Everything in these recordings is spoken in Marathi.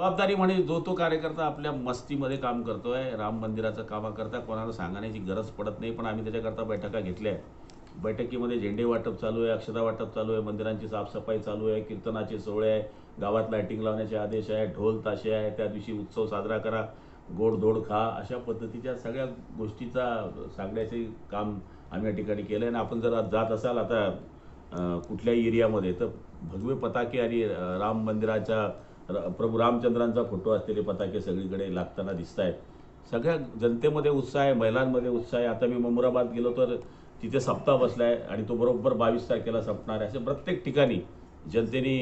जबाबदारी म्हणे जो तो कार्यकर्ता आपल्या मस्तीमध्ये काम करतोय राम मंदिराचं कामाकरता कोणाला सांगण्याची गरज पडत नाही पण आम्ही त्याच्याकरता बैठका घेतल्या आहेत. बैठकीमध्ये झेंडे वाटप चालू आहे अक्षता वाटप चालू आहे मंदिरांची साफसफाई चालू आहे कीर्तनाचे सोहळे आहे गावात लायटिंग लावण्याचे आदेश आहे ढोल ताशे आहे त्या दिवशी उत्सव साजरा करा गोडधोड खा अशा पद्धतीच्या सगळ्या गोष्टीचा सांगण्याचे काम आम्ही या ठिकाणी केलं आहे आणि आपण जर जात असाल आता कुठल्याही एरियामध्ये तर भगवे पताके आणि राम मंदिराच्या प्रभू रामचंद्रांचा फोटो असलेले पताके सगळीकडे लागताना दिसत आहेत सगळ्या जनतेमध्ये उत्साह आहे महिलांमध्ये उत्साह आहे. आता मी मुंबराबाद गेलो तर तिथे सप्ताह बसला आहे आणि तो बरोबर बावीस तारखेला संपणार आहे. असे प्रत्येक ठिकाणी जनतेने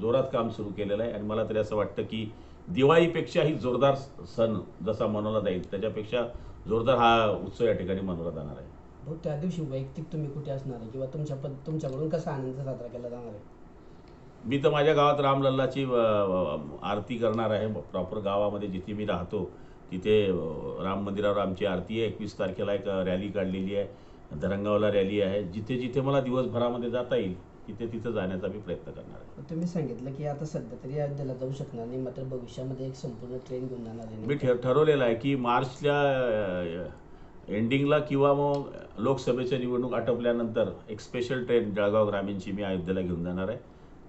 जोरात काम सुरू केलेलं आहे. आणि मला तरी असं वाटतं की दिवाळीपेक्षाही जोरदार सण जसा मनवला जाईल त्याच्यापेक्षा जोरदार हा उत्सव या ठिकाणी मनवला जाणार आहे. भाऊ त्या दिवशी वैयक्तिक तुम्ही कुठे असणार आहे? किंवा तुमच्या पद तुमच्याकडून कसा आनंद साजरा केला जाणार आहे? मी तर माझ्या गावात रामलल्लाची आरती करणार आहे. प्रॉपर गावामध्ये जिथे मी राहतो तिथे राम मंदिरावर आमची आरती आहे. एकवीस तारखेला एक रॅली काढलेली आहे. धरंगावला रॅली आहे. जिथे जिथे मला दिवसभरामध्ये जाता येईल तिथे तिथे जाण्याचा मी प्रयत्न करणार आहे. तुम्ही सांगितलं की आता सध्या तरी अयोध्येला जाऊ शकणार नाही मात्र भविष्यामध्ये एक संपूर्ण ट्रेन घेऊन जाणार आहे. मी ठर ठरवलेलं आहे की मार्चच्या एंडिंगला किंवा मग लोकसभेच्या निवडणूक आटोपल्यानंतर एक स्पेशल ट्रेन जळगाव ग्रामीणची मी अयोध्येला घेऊन जाणार आहे.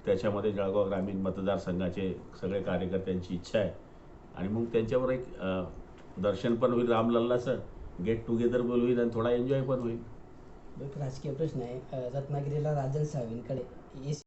त्याच्यामध्ये जळगाव ग्रामीण मतदारसंघाचे सगळे कार्यकर्त्यांची इच्छा आहे. आणि मग त्यांच्यावर एक दर्शन पण होईल रामलल्लाचं. गेट टुगेदर पण होईल आणि थोडा एन्जॉय पण होईल. एक राजकीय प्रश्न आहे. रत्नागिरीला राजन साहेबांकडे